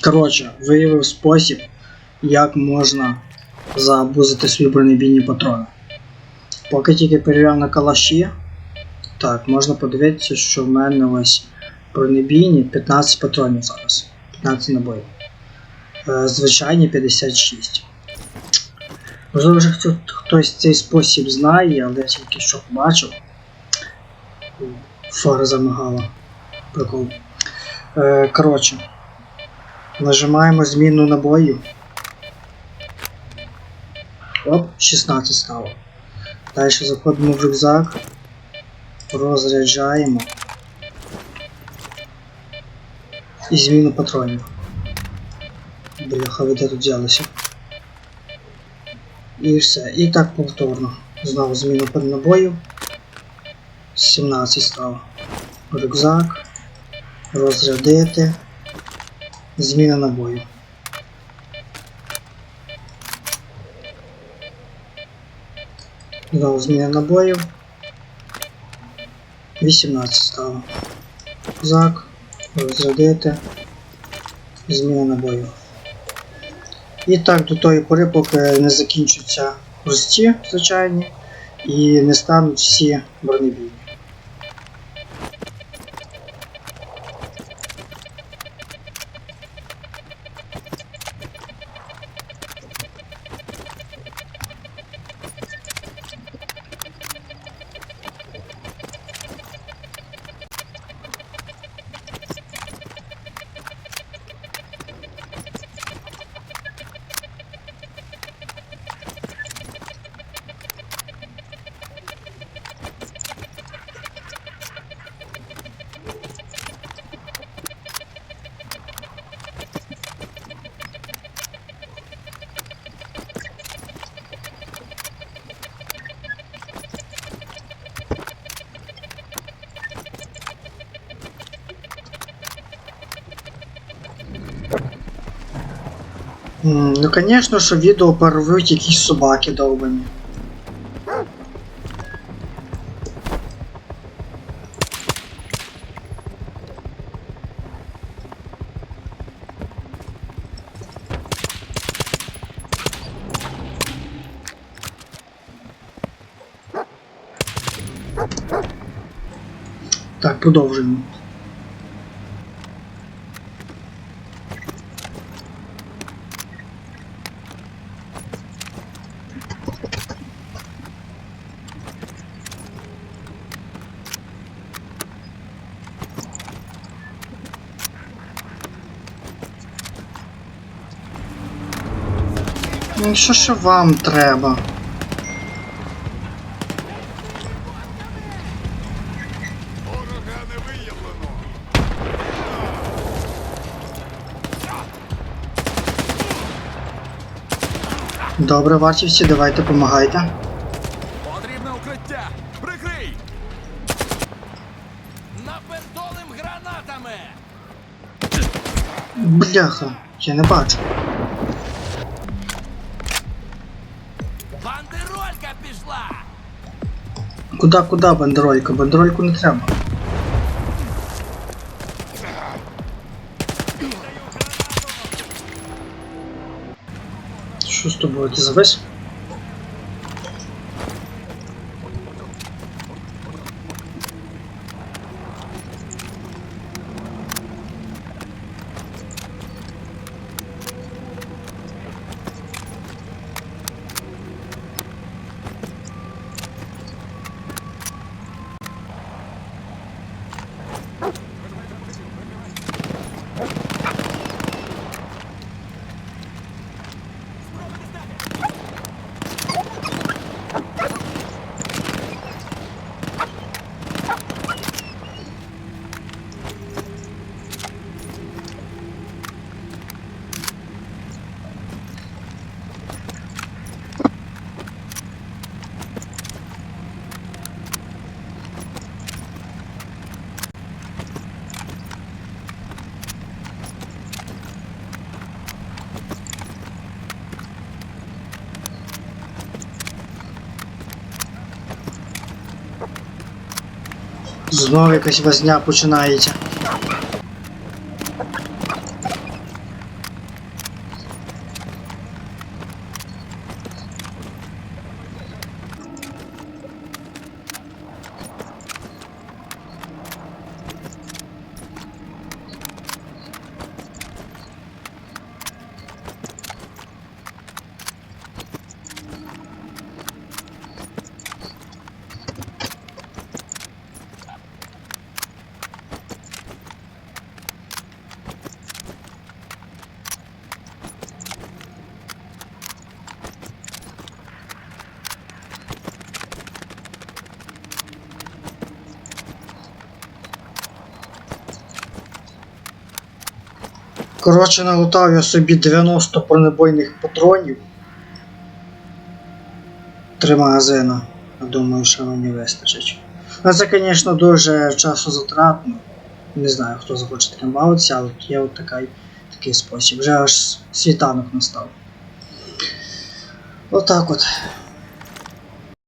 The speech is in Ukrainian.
Коротше, виявив спосіб, як можна забузити свої бронебійні патрони. Поки тільки перевіряв на калаші, так, можна подивитися, що в мене ось бронебійні 15 патронів зараз. 15 набоїв. Е, Звичайні 56. Можливо, вже хто, хтось цей спосіб знає, але я тільки що бачив. Фара замигала. Прикол. Е, коротше. Нажимаємо зміну набою. Оп, 16 стало. Далі заходимо в рюкзак. Розряджаємо. І зміну патронів. Бляха, ви де тут взялися. І все. І так повторно. Знову зміну під набою. 17 стало. Рюкзак. Розрядити. Зміна набою. Знову зміна набоїв. 18 стало. Рюкзак. Розрядити. Зміна набоїв. І так до тої пори, поки не закінчаться прості звичайні і не стануть всі бронебійні. Ну, звісно, що відео перервуть якісь собаки довбані. Так, продовжуємо. Ну, що ж вам треба? Добре, вартівці, давайте помагайте. Потрібне укриття. Прикрий! Напердолим гранатами! Бляха, я не бачу. Куда, куда бандеролька? Бандерольку не треба. Що з тобою? Ти завис? Знову якась возня починається. Коротше, налутав я собі 90 бронебойних патронів. Три магазини. Думаю, що мені вистачить. Ну це, звісно, дуже часозатратно. Не знаю, хто захоче таким бавитися, але є от такий, такий спосіб. Вже аж світанок настав. Отак от.